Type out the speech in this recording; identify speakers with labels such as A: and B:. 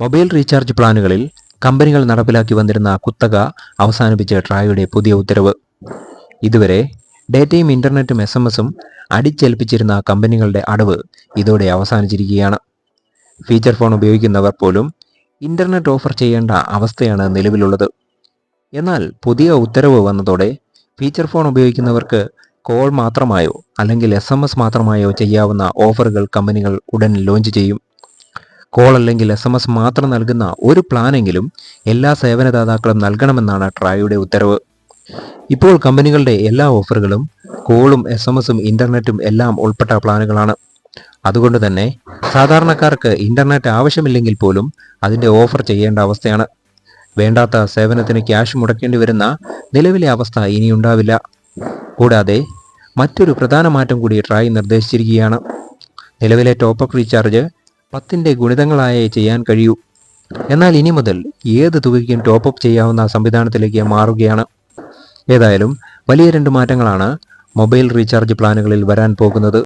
A: Mobile recharge പ്ലാനുകളിൽ കമ്പനികൾ നടപ്പിലാക്കി വന്നിരുന്ന കുത്തക അവസാനിപ്പിച്ച ട്രായുടെ പുതിയ ഉത്തരവ്. ഇതുവരെ ഡേറ്റയും ഇന്റർനെറ്റും എസ് എം എസും അടിച്ചേൽപ്പിച്ചിരുന്ന കമ്പനികളുടെ അടവ് ഇതോടെ അവസാനിച്ചിരിക്കുകയാണ്. ഫീച്ചർ ഫോൺ ഉപയോഗിക്കുന്നവർ പോലും ഇന്റർനെറ്റ് ഓഫർ ചെയ്യേണ്ട അവസ്ഥയാണ് നിലവിലുള്ളത്. എന്നാൽ പുതിയ ഉത്തരവ് വന്നതോടെ ഫീച്ചർ ഫോൺ ഉപയോഗിക്കുന്നവർക്ക് കോൾ മാത്രമായോ അല്ലെങ്കിൽ എസ് മാത്രമായോ ചെയ്യാവുന്ന ഓഫറുകൾ കമ്പനികൾ ഉടൻ ലോഞ്ച് ചെയ്യും. കോൾ അല്ലെങ്കിൽ എസ് എം എസ് മാത്രം നൽകുന്ന ഒരു പ്ലാനെങ്കിലും എല്ലാ സേവനദാതാക്കളും നൽകണമെന്നാണ് ട്രായുടെ ഉത്തരവ്. ഇപ്പോൾ കമ്പനികളുടെ എല്ലാ ഓഫറുകളും കോളും എസ് എം എസും ഇന്റർനെറ്റും എല്ലാം ഉൾപ്പെട്ട പ്ലാനുകളാണ് അതുകൊണ്ട് തന്നെ സാധാരണക്കാർക്ക് ഇന്റർനെറ്റ് ആവശ്യമില്ലെങ്കിൽ പോലും അതിന്റെ ഓഫർ ചെയ്യേണ്ട അവസ്ഥയാണ്. വേണ്ടാത്ത സേവനത്തിന് ക്യാഷ് മുടക്കേണ്ടി വരുന്ന നിലവിലെ അവസ്ഥ ഇനിയുണ്ടാവില്ല. കൂടാതെ മറ്റൊരു പ്രധാന മാറ്റം കൂടി ട്രായ് നിർദ്ദേശിച്ചിരിക്കുകയാണ്. നിലവിലെ ടോപ്പ് അപ്പ് റീചാർജ് പത്തിന്റെ ഗുണിതങ്ങളായേ ചെയ്യാൻ കഴിയൂ. എന്നാൽ ഇനി മുതൽ ഏത് തുകയ്ക്കും ടോപ്പ് അപ്പ് ചെയ്യാവുന്ന സംവിധാനത്തിലേക്ക് മാറുകയാണ്. ഏതായാലും വലിയ രണ്ട് മാറ്റങ്ങളാണ് മൊബൈൽ റീചാർജ് പ്ലാനുകളിൽ വരാൻ പോകുന്നത്.